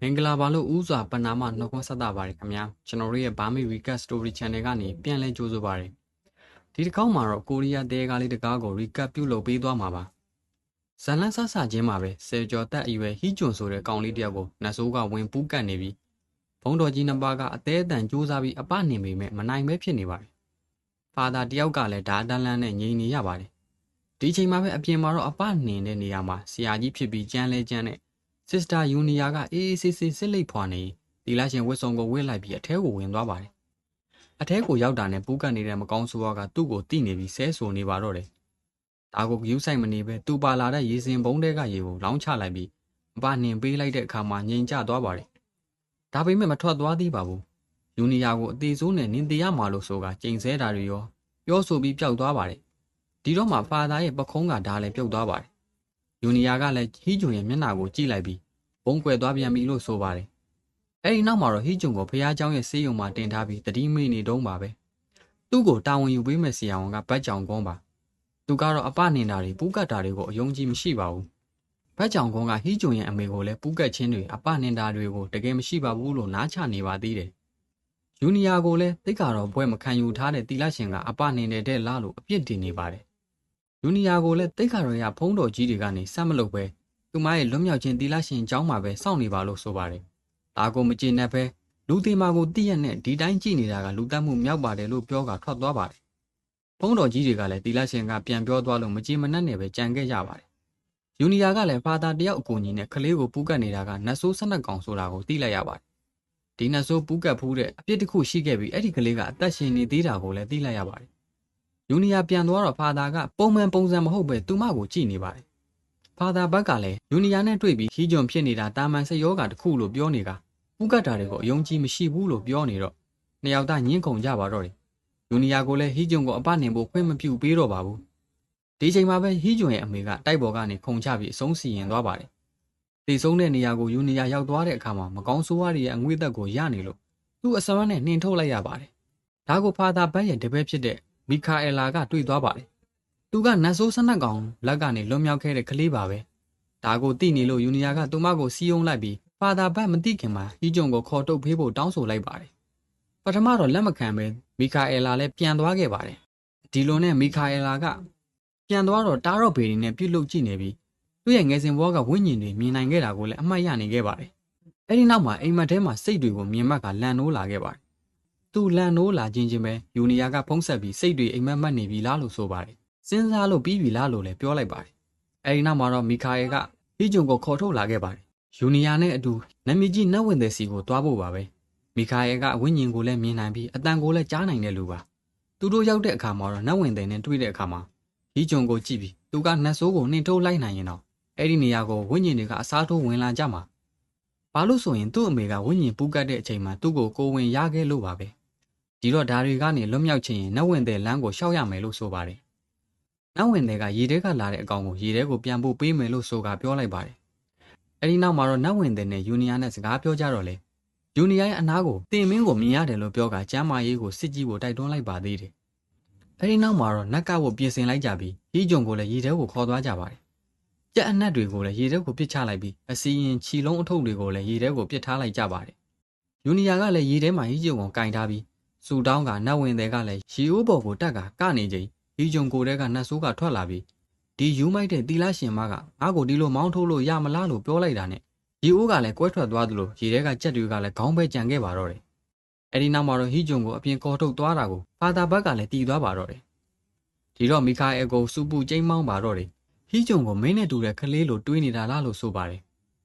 မင်္ဂလာပါလို့ဥစွာပဏာမနှုတ်ခွန်းဆက်တာပါတယ်ခင်ဗျာကျွန်တော်တို့ရဲ့ Burmese Recap Story Channel ကနေပြန်လဲကြိုးဆိုပါရစေဒီတစ်ခေါက်မှာတော့ကိုရီးယားတဲကားလေးတစ်ကားကို recap ပြုလုပ်ပေးသွားမှာပါဇလန်ဆဆချင်းမှာပဲဆယ်ကျော်တက်အရွယ်ဟီဂျွန်ဆိုတဲ့ကောင်လေးတယောက်ကိုနတ်ဆိုးကဝင်ပူးကတ်နေပြီးဘုံတော်ကြီးနှစ်ပါးကအသေးအတန်စူးစမ်းပြီးအပနှင်ပေမဲ့မနိုင်ပဲဖြစ်နေပါတယ်ဖာသာတယောက်ကလည်းဓာတန်လန်းနဲ့ငြိမ်နေရပါတယ်ဒီချိန်မှာပဲအပြင်မှာတော့အပနှင်တဲ့နေရာမှာဆရာကြီးဖြစ်ပြီးကြမ်းလဲကြမ်းတဲ့ စစ်စတာယူနီယာကအေးအေးဆေးဆေးစစ်လိပ်ဖွာနေဒီလာရှင်ဝစ်စုံကိုဝစ်လိုက်ပြီးအထဲကိုဝင်သွားပါတယ်။အထဲကိုရောက်တာနဲ့ပူးကတ်နေတဲ့မကောင်းဆိုးကသူ့ကိုတိနေပြီးဆဲဆိုနေပါတော့တယ်။ဒါကိုဂယူးဆိုင်မနေပဲသူပါလာတဲ့ရေစင်ဘုံတဲကရေကိုလောင်းချလိုက်ပြီးအပနှင်ပေးလိုက်တဲ့အခါမှာငြိမ်ကျသွားပါတယ်။ဒါပေမဲ့မထွက်သွားသေးပါဘူး။ယူနီယာကိုအသေးစိုးနဲ့နင်တရားမှာလို့ဆိုကကျိန်ဆဲတာတွေရောပြောဆိုပြီးပျောက်သွားပါတယ်။ဒီတော့မှဖာသာရဲ့ပခုံးကဒါလည်းပြုတ်သွားပါတယ်။ယူနီယာကလည်းဟီဂျွန်ရဲ့မျက်နှာကိုကြည့်လိုက်ပြီး ဘုံကွယ်သွားပြန်ပြီလို့ဆိုပါတယ်။အဲဒီနောက်မှာတော့ဟီဂျွန်ကိုဖះเจ้าရဲ့ဆေးရုံမှာတင်ထားပြီးတတိမိနေတုံးပါပဲ။သူ့ကိုတာဝန်ယူပေးမဲ့ဆရာဝန်ကဘတ်ကြောင်ကုန်းပါ။သူကတော့အပနေတာတွေပူးကတ်တာတွေကိုအယုံကြည်မရှိပါဘူး။ဘတ်ကြောင်ကုန်းကဟီဂျွန်ရဲ့အမေကိုလည်းပူးကတ်ချင်းတွေအပနေတာတွေကိုတကယ်မရှိပါဘူးလို့နားချနေပါသေးတယ်။ယူနီယာကိုလည်းတိတ်ကတော့ဘွဲမခံယူထားတဲ့တီလာရှင်ကအပနေနေတဲ့လားလို့အပြစ်တင်နေပါတယ်။ယူနီယာကိုလည်းတိတ်ကတော့ရဖုံးတော်ကြီးတွေကနေစက်မလုပ်ပဲ သူမရဲ့လွတ်မြောက်ခြင်းတီလာရှင်အကြောင်းမှာပဲစောင့်နေပါလို့ဆိုပါတယ်။ဒါကိုမကျေနပ်ပဲလူသေးမာကိုတည့်ရက်နဲ့ဒီတိုင်းကြည့်နေတာကလူတက်မှုမြောက်ပါတယ်လို့ပြောကထွက်သွားပါတယ်။ဘုံတော်ကြီးတွေကလည်းတီလာရှင်ကပြန်ပြောသွားလို့မကြေမနက်နဲ့ပဲကြံခဲ့ကြပါတယ်။ယူနီယာကလည်းဖာသာတယောက်အကူကြီးနဲ့ကလေးကိုပူးကတ်နေတာကနတ်ဆိုးဆက်နက်ကောင်ဆိုတာကိုသိလိုက်ရပါတယ်။ဒီနတ်ဆိုးပူးကတ်ဖူးတဲ့အပြစ်တစ်ခုရှိခဲ့ပြီးအဲ့ဒီကလေးကအသက်ရှင်နေသေးတာကိုလည်းသိလိုက်ရပါတယ်။ယူနီယာပြန်သွားတော့ဖာသာကပုံမှန်ပုံစံမဟုတ်ပဲသူမကိုကြည့်နေပါတယ် ဖာသာဘက်ကလည်းယူနီယာနဲ့တွေ့ပြီးခီးကြုံဖြစ်နေတာတာမန်စယောဂါတစ်ခုလို့ပြောနေတာပူကတ်တာတွေကိုအယုံကြည်မရှိဘူးလို့ပြောနေတော့နှစ်ယောက်သားညင်းခုန်ကြပါတော့တယ်ယူနီယာကိုလည်းဟီးကြုံကိုအပနှင်ဖို့ခွင့်မပြုပေးတော့ပါဘူးဒီချိန်မှာပဲဟီးကြုံရဲ့အမေကတိုက်ပေါ်ကနေခုန်ချပြီးအဆုံးစီရင်သွားပါတယ်တေဆုံးတဲ့နေရာကိုယူနီယာရောက်သွားတဲ့အခါမှာမကောင်းဆိုးဝါးတွေရဲ့အငွေ့သက်ကိုရနေလို့သူ့အစမ်းနဲ့နှင်ထုတ်လိုက်ရပါတယ်ဒါကိုဖာသာဘက်ရဲ့တပည့်ဖြစ်တဲ့မီကာအယ်လာကတွေ့သွားပါတယ် သူကနတ်ဆိုးစနက်ကောင်လက်ကနေလွန်မြောက်ခဲ့တဲ့ကလေးပါပဲဒါကိုသိနေလို့ယူနီယာကသူမကိုစီးယုံလိုက်ပြီးဖာသာဘတ်မသိခင်မှာဟီဂျုံကိုခေါ်ထုတ်ဖေးဖို့တောင်းဆိုလိုက်ပါတယ်ပထမတော့လက်မခံပဲမီကာအယ်လာလည်းပြန်သွားခဲ့ပါတယ်ဒီလိုနဲ့မီကာအယ်လာကပြန်သွားတော့တားတော့ဘေတွေနဲ့ပြုတ်လုကြည့်နေပြီးသူ့ရဲ့ငယ်စဉ်ဘဝကဝိညာဉ်တွေမြင်နိုင်ခဲ့တာကိုလည်းအမှတ်ရနေခဲ့ပါတယ်အဲဒီနောက်မှာအိမ်မက်ထဲမှာစိတ်တွေကိုမြင်မှတ်ကလန်နိုးလာခဲ့ပါတယ်သူလန်နိုးလာခြင်းချင်းပဲယူနီယာကဖုံးဆက်ပြီးစိတ်တွေအိမ်မက်မှတ်နေပြီလားလို့ဆိုပါတယ် စဉ်းစားလို့ပြီးပြီလားလို့လည်းပြောလိုက်ပါတယ်။အဲဒီနောက်မှာတော့မီခါယယ်ကဟီဂျွန်ကိုခေါ်ထုတ်လာခဲ့ပါတယ်။ယူနီယာနဲ့အတူနမီကြီးနတ်ဝင်တဲ့စီကိုတွားဖို့ပါပဲ။မီခါယယ်ကဝိညာဉ်ကိုလည်းမြင်နိုင်ပြီးအတန်ကိုလည်းကြားနိုင်တဲ့လူပါ။သူတို့ရောက်တဲ့အခါမှာတော့နတ်ဝင်တဲ့နဲ့တွေ့တဲ့အခါမှာဟီဂျွန်ကိုကြည့်ပြီးသူကနတ်ဆိုးကိုနှင်ထုတ်လိုက်နိုင်ရင်တော့အဲ့ဒီနေရာကိုဝိညာဉ်တွေကအစားထိုးဝင်လာကြမှာ။ဘာလို့ဆိုရင်သူ့အမေကဝိညာဉ်ပူးကတ်တဲ့အချိန်မှာသူ့ကိုကိုဝင်ရခဲ့လို့ပါပဲ။ဒီတော့ဓာတွေကနေလွတ်မြောက်ခြင်းရင်နတ်ဝင်တဲ့လမ်းကိုရှောက်ရမယ်လို့ဆိုပါတယ် နောက်ဝင်တွေကရေထဲကလာတဲ့အကောင်ကိုရေထဲကိုပြန်ပို့ပေးမယ်လို့ဆိုကပြောလိုက်ပါတယ်။အဲဒီနောက်မှာတော့နောက်ဝင်တဲ့နဲ့ယူနီယာနဲ့စကားပြောကြတော့လေယူနီယာရဲ့အနားကိုတင်မင်းကိုမြင်ရတယ်လို့ပြောကကျမ်းမာရေးကိုစစ်ကြီးကိုတိုက်တွန်းလိုက်ပါသေးတယ်။အဲဒီနောက်မှာတော့နက်ကကိုပြင်ဆင်လိုက်ကြပြီးဟီးဂျုံကိုလည်းရေထဲကိုခေါ်သွားကြပါတယ်။ကြက်အနက်တွေကိုလည်းရေထဲကိုပစ်ချလိုက်ပြီးအစီရင်ခြီလုံးအထုပ်တွေကိုလည်းရေထဲကိုပစ်ထားလိုက်ကြပါတယ်။ယူနီယာကလည်းရေထဲမှာဟီးဂျုံကိုကင်ထားပြီးစူတောင်းကနတ်ဝင်တွေကလည်းရေအိုးပေါ်ကိုတက်ကကနေချိန် ဒီဂျုံကိုတဲကနတ်ဆိုးကထွက်လာပြီးဒီယူမိုက်တဲ့တီလာရှင်မကငါ့ကိုဒီလိုမောင်းထုတ်လို့ရမလားလို့ပြောလိုက်တာနဲ့ရီအိုးကလည်းကွဲထွက်သွားသလိုရေထဲကကြက်တွေကလည်းခေါင်းပဲကြံခဲ့ပါတော့တယ်။အဲဒီနောက်မှာတော့ဟီဂျုံကိုအပြင်ကော်ထုတ်သွားတာကိုဖာသာဘက်ကလည်းတီးသွားပါတော့တယ်။ဒီတော့မီခါအယ်ကိုစူပူကျိမ်းမောင်းပါတော့တယ်။ဟီဂျုံကိုမင်းနဲ့တူတဲ့ကလေးလိုတွေးနေတာလားလို့ဆိုပါတယ်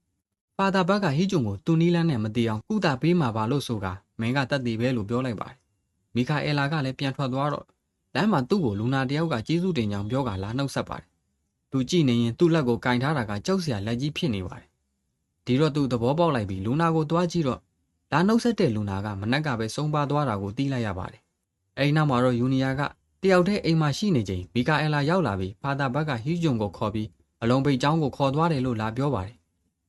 ။ဖာသာဘက်ကဟီဂျုံကိုတူနီလန်းနဲ့မတီးအောင်ကုသပေးမှာပါလို့ဆိုကမင်းကတတ်တည်ပဲလို့ပြောလိုက်ပါတယ်။မီခါအယ်လာကလည်းပြန်ထွက်သွားတော့ လမ်းမှာသူ့ကိုလူနာတယောက်ကကျေးဇူးတင်ကြောင်းပြောကလာနှုတ်ဆက်ပါတယ်။သူကြည့်နေရင်သူ့လက်ကိုကင်ထားတာကကြောက်စရာလက်ကြီးဖြစ်နေပါတယ်။ဒီတော့သူသဘောပေါက်လိုက်ပြီးလူနာကိုတွားကြည့်တော့လာနှုတ်ဆက်တဲ့လူနာကမနက်ကပဲဆုံးပါသွားတာကိုသိလိုက်ရပါတယ်။အဲဒီနောက်မှာတော့ယူနီယာကတယောက်တည်းအိမ်မှာရှိနေချိန်မီကာအယ်လာရောက်လာပြီးဖာသာဘက်ကဟီဂျွန်ကိုခေါ်ပြီးအလုံးပိတ်ကျောင်းကိုခေါ်သွားတယ်လို့လာပြောပါတယ်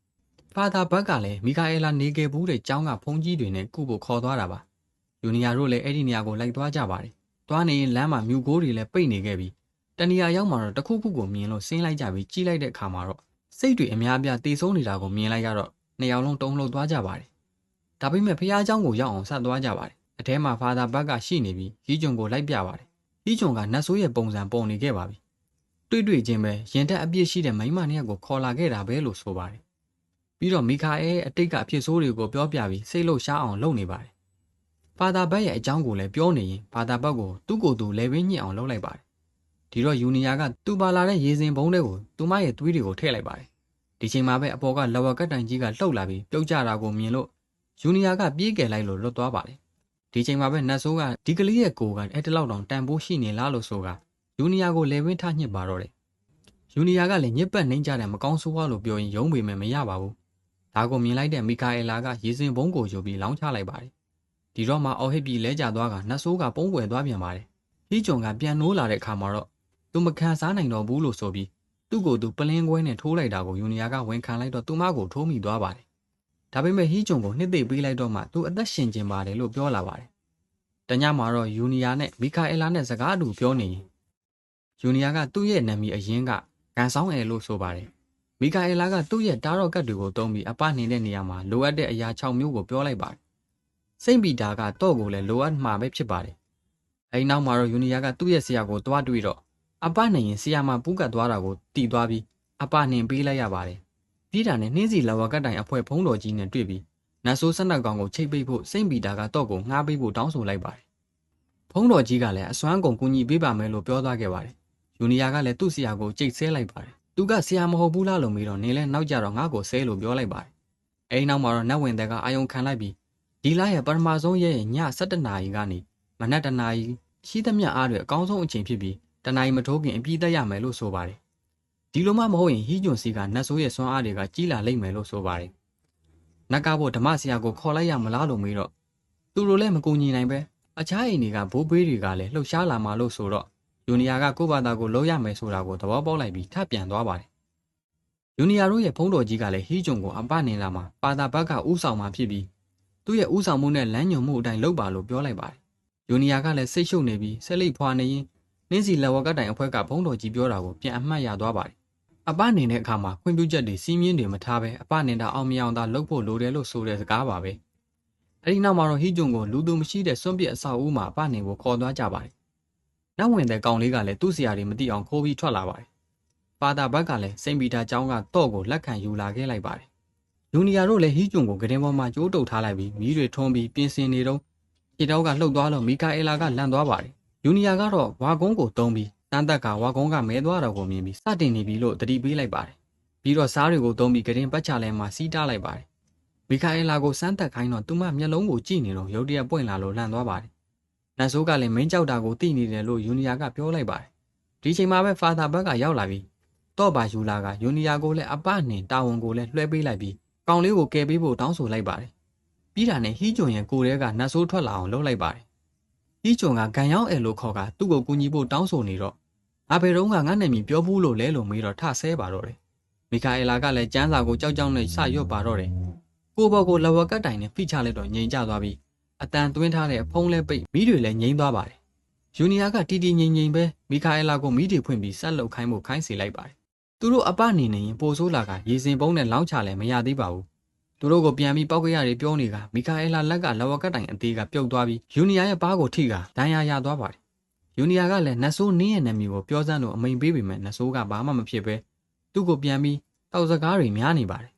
။ဖာသာဘက်ကလည်းမီကာအယ်လာနေခဲ့ဘူးတဲ့ကျောင်းကဖုန်ကြီးတွေနဲ့ကုဖို့ခေါ်သွားတာပါ။ယူနီယာတို့လည်းအဲ့ဒီနေရာကိုလိုက်သွားကြပါတယ် သွားနေရင်လမ်းမှာမြူကိုးတွေလည်းပိတ်နေခဲ့ပြီးတနေရာရောက်မှတော့တခုခုကိုမြင်လို့ဆင်းလိုက်ကြပြီးကြီးလိုက်တဲ့အခါမှာတော့စိတ်တွေအများအပြားတေဆုံးနေတာကိုမြင်လိုက်ရတော့ နှစ်ယောက်လုံးတုံးလှုပ်သွားကြပါတယ်ဒါပေမဲ့ဖះเจ้าကိုရောက်အောင်ဆက်သွားကြပါတယ်အထဲမှာဖာသာဘက်ကရှိနေပြီးဟီးဂျွန်ကိုလိုက်ပြပါတယ်ဟီးဂျွန်ကနတ်ဆိုးရဲ့ပုံစံပုံနေခဲ့ပါပြီတွေ့တွေ့ချင်းပဲရင်တက်အပြစ်ရှိတဲ့မိန်းမနှစ်ယောက်ကိုခေါ်လာခဲ့တာပဲလို့ဆိုပါတယ်ပြီးတော့မီခါအဲအတိတ်ကအဖြစ်ဆိုးတွေကိုပြောပြပြီးစိတ်လှုပ်ရှားအောင်လုပ်နေပါတယ် ဖာသာဘက်ရဲ့အကြောင်းကိုလည်းပြောနေရင်ဖာသာဘက်ကိုသူ့ကိုယ်သူလဲပင်းညစ်အောင်လုပ်လိုက်ပါတယ်ဒီတော့ယူနီယာကသူ့ပါလာတဲ့ရေစင်ဘုံတွေကိုသူမရဲ့သွေးတွေကိုထည့်လိုက်ပါတယ်ဒီချိန်မှာပဲအပေါ်ကလော်ဝကတ်တိုင်ကြီးကလှုပ်လာပြီးပြုတ်ကျတာကိုမြင်လို့ယူနီယာကပြေးကယ်လိုက်လို့လွတ်သွားပါတယ်ဒီချိန်မှာပဲနတ်ဆိုးကဒီကလေးရဲ့ကိုယ်ကအဲ့တလောက်တောင်တန်ဖိုးရှိနေလားလို့ဆိုကယူနီယာကိုလေဝင်းထညှစ်ပါတော့တယ်ယူနီယာကလည်းညစ်ပတ်နှိမ့်ကြတဲ့မကောင်းဆိုးဝါလို့ပြောရင်ယုံပေမဲ့မရပါဘူးဒါကိုမြင်လိုက်တဲ့မီကာအယ်လာကရေစင်ဘုံကိုယူပြီးလောင်းချလိုက်ပါတယ် ဒီတော့မှအော်ဟစ်ပြီးလဲကျသွားကနတ်ဆိုးကပုံးကွယ်သွားပြန်ပါတယ်ဟီးဂျွန်ကပြန်နိုးလာတဲ့အခါမှာတော့သူမခံစားနိုင်တော့ဘူးလို့ဆိုပြီးသူ့ကိုယ်သူပလင်းကွဲနဲ့ထိုးလိုက်တာကိုယူနီယာကဝန်ခံလိုက်တော့သူမကိုထိုးမိသွားပါတယ်ဒါပေမဲ့ဟီးဂျွန်ကိုနှစ်သိမ့်ပေးလိုက်တော့မှသူအသက်ရှင်ကျင်ပါတယ်လို့ပြောလာပါတယ်တညမှာတော့ယူနီယာနဲ့မီကာအယ်လာနဲ့စကားအတူပြောနေရင်ယူနီယာကသူ့ရဲ့နာမည်အရင်ကကန်ဆောင်အဲလို့ဆိုပါတယ်မီကာအယ်လာကသူ့ရဲ့တားရော့ကတ်တွေကိုတုံးပြီးအပနေတဲ့နေရာမှာလိုအပ်တဲ့အရာ6မျိုးကိုပြောလိုက်ပါတယ် စိန့်ပီတာကတော့ကိုလည်းလိုအပ်မှာပဲဖြစ်ပါတယ်အဲဒီနောက်မှာတော့ယူနီယာကသူ့ရဲ့ဆရာကိုတွားတွေ့တော့အပနေရင်ဆရာမပူးကတ်သွားတာကိုတီးသွားပြီးအပနှင်ပေးလိုက်ရပါတယ်ပြီးတာနဲ့နှင်းစီလာဝကတ်တိုင်အဖွဲဖုံးတော်ကြီးနဲ့တွေ့ပြီးနတ်ဆိုးဆက်နှက်ကောင်ကိုချိတ်ပိတ်ဖို့စိန့်ပီတာကတော့ကိုငှားပေးဖို့တောင်းဆိုလိုက်ပါတယ်ဖုံးတော်ကြီးကလည်းအစွမ်းကုန်ကူညီပေးပါမယ်လို့ပြောသွားခဲ့ပါတယ်ယူနီယာကလည်းသူ့ဆရာကိုကြိတ်ဆဲလိုက်ပါတယ်သူကဆရာမဟုတ်ဘူးလားလို့မေးတော့နေလဲနောက်ကြတော့ငါ့ကိုဆဲလို့ပြောလိုက်ပါတယ်အဲဒီနောက်မှာတော့နတ်ဝင်တဲ့ကအာယုံခံလိုက်ပြီး ဒီလရဲ့ပထမဆုံးရဲ့ည7နာရီကနေမနက်တနာရီရှိသမျှအားတွေအကောင်းဆုံးအချိန်ဖြစ်ပြီးတနာရီမထိုးခင်အပြည့်တက်ရမယ်လို့ဆိုပါတယ်ဒီလိုမှမဟုတ်ရင်ဟီးဂျွန်စီကနတ်ဆိုးရဲ့ဆွမ်းအားတွေကကြီးလာလိမ့်မယ်လို့ဆိုပါတယ်နတ်ကဖို့ဓမ္မဆရာကိုခေါ်လိုက်ရမလားလို့မေးတော့သူတို့လည်းမကူညီနိုင်ပဲအခြားအိမ်တွေကဘိုးဘေးတွေကလည်းလှုပ်ရှားလာမှလို့ဆိုတော့ယူနီယာကကိုယ့်ဘာသာကိုလုံးရမယ်ဆိုတာကိုသဘောပေါက်လိုက်ပြီးထပ်ပြန်သွားပါတယ်ယူနီယာတို့ရဲ့ဖုံးတော်ကြီးကလည်းဟီးဂျွန်ကိုအပနေလာမှာပါတာဘက်ကဥဆောင်မှာဖြစ်ပြီး သူ့ရဲ့ဥဆောင်မှုနဲ့လမ်းညွန်မှုအတိုင်းလုပ်ပါလို့ပြောလိုက်ပါတယ်ယူနီယာကလည်းစိတ်ရှုပ်နေပြီးဆက်လိပ်ဖွာနေရင်နှင်းစီလက်ဝကတိုင်အဖွဲကဘုံတော်ကြီးပြောတာကိုပြန်အမှတ်ရသွားပါတယ်အပနေတဲ့အခါမှာခွင့်ပြုချက်တွေစီးမြင်းတွေမထားဘဲအပနေတာအောင်မြအောင်သာလုပ်ဖို့လိုတယ်လို့ဆိုတဲ့စကားပါပဲအဲဒီနောက်မှာတော့ဟီဂျွန်ကိုလူသူမရှိတဲ့စွန့်ပစ်အဆောက်အဦမှာအပနေကိုခေါ်သွားကြပါတယ်နောက်ဝင်တဲ့ကောင်လေးကလည်းသူ့ဆရာတွေမသိအောင်ခိုးပြီးထွက်လာပါတယ်ပါတာဘက်ကလည်းစိန့်ပီတာကျောင်းကတော့ကိုလက်ခံယူလာခဲ့လိုက်ပါတယ် လူနီယာတို့လည်းဟီဂျွန်ကိုကတင်ပေါ်မှာကြိုးတုပ်ထားလိုက်ပြီးမီးတွေထွန်းပြီးပြင်ဆင်နေတော့ခြေတောက်ကလှုပ်သွားလို့မီကာအယ်လာကလန့်သွားပါတယ်ယူနီယာကတော့ဝါကုန်းကိုတုံးပြီးတန်းသက်ကဝါကုန်းကမဲသွားတော့ကိုမြင်ပြီးစတင်နေပြီလို့တတိပေးလိုက်ပါတယ်ပြီးတော့စားတွေကိုတုံးပြီးကတင်ပတ်ချလဲမှာစီးတားလိုက်ပါတယ်မီကာအယ်လာကိုစမ်းသက်ခိုင်းတော့သူမမျက်လုံးကိုကြည့်နေတော့ရုတ်တရက်ပွင့်လာလို့လန့်သွားပါတယ်နတ်ဆိုးကလည်းမင်းကြောက်တာကိုသိနေတယ်လို့ယူနီယာကပြောလိုက်ပါတယ်ဒီချိန်မှာပဲဖာသာဘက်ကရောက်လာပြီးတော့ပါယူလာကယူနီယာကိုလည်းအပနှင်တာဝန်ကိုလည်းလွှဲပေးလိုက်ပြီး ကောင်လေးကိုကယ်ပေးဖို့တောင်းဆိုလိုက်ပါတယ်ပြီးတာနဲ့ဟီးဂျွန်ရဲ့ကိုယ်ထဲကနတ်ဆိုးထွက်လာအောင်လုပ်လိုက်ပါတယ်ဟီးဂျွန်ကဂန်ရောက်အဲလို့ခေါ်ကသူ့ကိုကူညီဖို့တောင်းဆိုနေတော့ငါဘယ်တော့မှငါနာမည်ပြောဘူးလို့လဲလို့မေးတော့ထဆဲပါတော့တယ်မီကာအယ်လာကလည်းကျန်းစာကိုကြောက်ကြောက်နဲ့စရွတ်ပါတော့တယ်ကိုဘော်ကိုလဝကတ်တိုင်နဲ့ဖိချလိုက်တော့ငြိမ်ကျသွားပြီးအတန်သွင်းထားတဲ့ဖုံးလဲပိတ်မိတွေလည်းငြိမ်သွားပါတယ်ယူနီယာကတီတီငြိမ်ငြိမ်ပဲမီကာအယ်လာကိုမိတွေဖွင့်ပြီးဆက်လုပ်ခိုင်းဖို့ခိုင်းစေလိုက်ပါတယ် သူတို့အပနေနေရင်ပိုဆိုးလာကရေစင်ပုံးနဲ့လောင်းချလည်းမရသေးပါဘူးသူတို့ကိုပြန်ပြီးပောက်ကရတွေပြောနေကမီကာအယ်လာလက်ကလဝကတ်တိုင်အသေးကပြုတ်သွားပြီးယူနီယာရဲ့ပါးကိုထိကဒဏ်ရာရသွားပါတယ်ယူနီယာကလည်းနတ်ဆိုးနင်းရဲ့နာမည်ကိုပြောစမ်းလို့အမိန်ပေးပေမဲ့နတ်ဆိုးကဘာမှမဖြစ်ပဲသူ့ကိုပြန်ပြီးတောက်စကားတွေများနေပါတယ်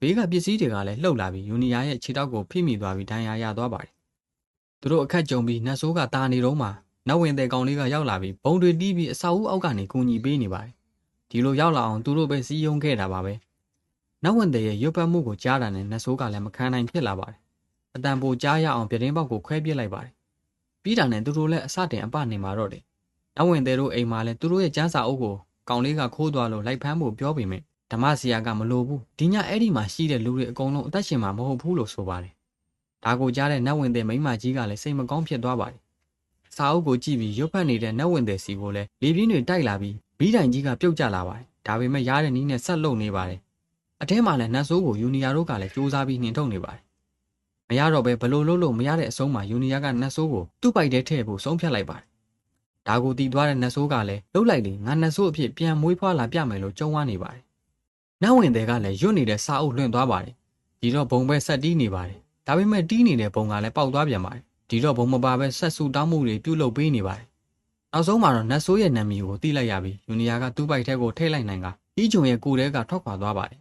ဘေးကပစ္စည်းတွေကလည်းလှုပ်လာပြီးယူနီယာရဲ့ခြေထောက်ကိုဖိမိသွားပြီးဒဏ်ရာရသွားပါတယ်သူတို့အခက်ကြုံပြီးနတ်ဆိုးကတာနေတော့မှနောက်ဝင်တဲ့ကောင်လေးကရောက်လာပြီးဘုံတွေတီးပြီးအစာအုပ်အောက်ကနေကူညီပေးနေပါတယ် ဒီလိုရောက်လာအောင်သူတို့ပဲစီးယုံခဲ့တာပါပဲနောက်ဝင်တဲ့ရဲ့ရွတ်ပတ်မှုကိုကြားတာနဲ့နတ်ဆိုးကလည်းမခံနိုင်ဖြစ်လာပါတယ်အတန်ပိုကြားရအောင်ပြတင်းပေါက်ကိုခွဲပြစ်လိုက်ပါတယ်ပြီးတာနဲ့သူတို့လည်းအစတင်အပနေမှာတော့တယ်နောက်ဝင်တဲ့တို့အိမ်မှာလည်းသူတို့ရဲ့ကျန်းစာအုပ်ကိုကောင်လေးကခိုးသွားလို့လိုက်ဖမ်းဖို့ပြောပေမဲ့ဓမ္မဆရာကမလိုဘူးဒီညအဲ့ဒီမှာရှိတဲ့လူတွေအကုန်လုံးအသက်ရှင်မှာမဟုတ်ဘူးလို့ဆိုပါတယ်ဒါကိုကြားတဲ့နတ်ဝင်တဲ့မိမကြီးကလည်းစိတ်မကောင်းဖြစ်သွားပါတယ် စာအုပ်ကိုကြည့်ပြီးရွတ်ဖတ်နေတဲ့နတ်ဝင်တဲ့စီကိုလည်းလေပြင်းတွေတိုက်လာပြီးဘီးတိုင်ကြီးကပြုတ်ကျလာပါတယ်ဒါပေမဲ့ရားတဲ့နီးနဲ့ဆက်လုံနေပါတယ်အထဲမှာလည်းနတ်ဆိုးကိုယူနီယာတို့ကလည်းစူးစမ်းပြီးနှင်ထုတ်နေပါတယ်မရတော့ပဲဘလို့လို့လို့မရတဲ့အဆုံးမှာယူနီယာကနတ်ဆိုးကိုသူ့ပိုက်ထဲထည့်ဖို့ဆုံးဖြတ်လိုက်ပါတယ်ဒါကိုတီးသွားတဲ့နတ်ဆိုးကလည်းလှုပ်လိုက်လေငါနတ်ဆိုးအဖြစ်ပြန်မွေးဖွားလာပြမယ်လို့ကြုံဝါနေပါတယ်နောက်ဝင်တဲ့ကလည်းရွတ်နေတဲ့စာအုပ်လွင့်သွားပါတယ်ဒီတော့ဘုံပဲဆက်တီးနေပါတယ်ဒါပေမဲ့တီးနေတဲ့ဘုံကလည်းပေါက်သွားပြန်ပါတယ် ဒီတော့ဘုံမပါပဲဆက်ဆူတောင်းမှုတွေပြုတ်လုပေးနေပါတယ်နောက်ဆုံးမှာတော့နတ်ဆိုးရဲ့နာမည်ကိုတိလိုက်ရပြီးယူနီယာကသူ့ပိုက်ထဲကိုထိတ်လိုက်နိုင်ကဤဂျုံရဲ့ကိုယ်ထဲကထွက်ခွာသွားပါတယ်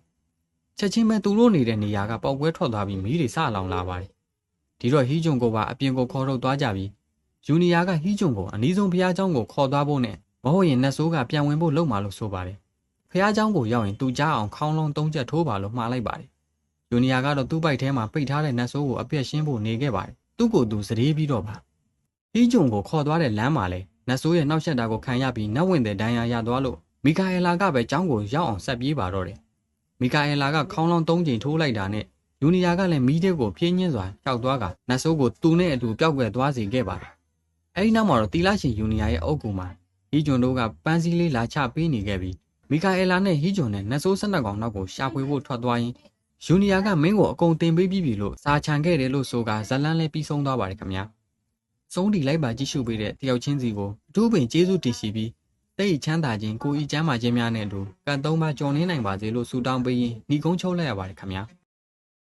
ချက်ချင်းပဲသူတို့နေတဲ့နေရာကပေါက်ပွဲထွက်သွားပြီးမီးတွေစလောင်လာပါတယ်ဒီတော့ဟီဂျုံကိုပါအပြင်ကိုခေါ်ထုတ်သွားကြပြီးယူနီယာကဟီဂျုံကိုအနီးဆုံးဖျားเจ้าကိုခေါ်သွားဖို့နဲ့မဟုတ်ရင်နတ်ဆိုးကပြန်ဝင်ဖို့လုပ်မှာလို့ဆိုပါတယ်ဖျားเจ้าကိုရောက်ရင်သူကြားအောင်ခေါင်းလုံးသုံးချက်ထိုးပါလို့မှားလိုက်ပါတယ် ယူနီယာကတော့သူ့ပိုက်ထဲမှာပိတ်ထားတဲ့နတ်ဆိုးကိုအပြက်ရှင်းဖို့နေခဲ့ပါတယ်။ သူ့ကိုယ်သူစတေးပြီးတော့ပါ။ပြီးဂျုံကိုခေါ်သွားတဲ့လမ်းမှာလဲနတ်ဆိုးရဲ့နောက်ဆက်တာကိုခံရပြီးနတ်ဝင်တဲ့ဒဏ်ရာရသွားလို့မီကာအယ်လာကပဲကျောင်းကိုရောက်အောင်ဆက်ပြေးပါတော့တယ်။မီကာအယ်လာကခေါင်းလောင်း၃ချိန်ထိုးလိုက်တာနဲ့ယူနီယာကလည်းမီးတဲ့ကိုဖြင်းညင်းစွာဖြောက်သွားကနတ်ဆိုးကိုသူနဲ့အတူပျောက်ကွယ်သွားစေခဲ့ပါတယ်။အဲဒီနောက်မှာတော့တီလာရှင်ယူနီယာရဲ့အုပ်ကူမှာဟီဂျွန်တို့ကပန်းစည်းလေးလာချပေးနေခဲ့ပြီးမီကာအယ်လာနဲ့ဟီဂျွန်နဲ့နတ်ဆိုးဆက်နှက်ကောင်နောက်ကိုရှာဖွေဖို့ထွက်သွားရင်း ယူနီယာကမင်းကိုအကုန်တင်ပေးပြီးပြီလို့စာချန်ခဲ့တယ်လို့ဆိုကဇလန်းလည်းပြီးဆုံးသွားပါတယ်ခင်ဗျာစုံးဒီလိုက်ပါကြည့်ရှုပေးတဲ့တယောက်ချင်းစီကိုအထူးပင်ကျေးဇူးတင်ရှိပြီးတိတ်ချမ်းသာခြင်းကိုဤချမ်းသာခြင်းများနဲ့အတူကံသုံးပါကြော်နေနိုင်ပါစေလို့ဆုတောင်းပေးရင်ညီကုန်းချုပ်လိုက်ရပါတယ်ခင်ဗျာ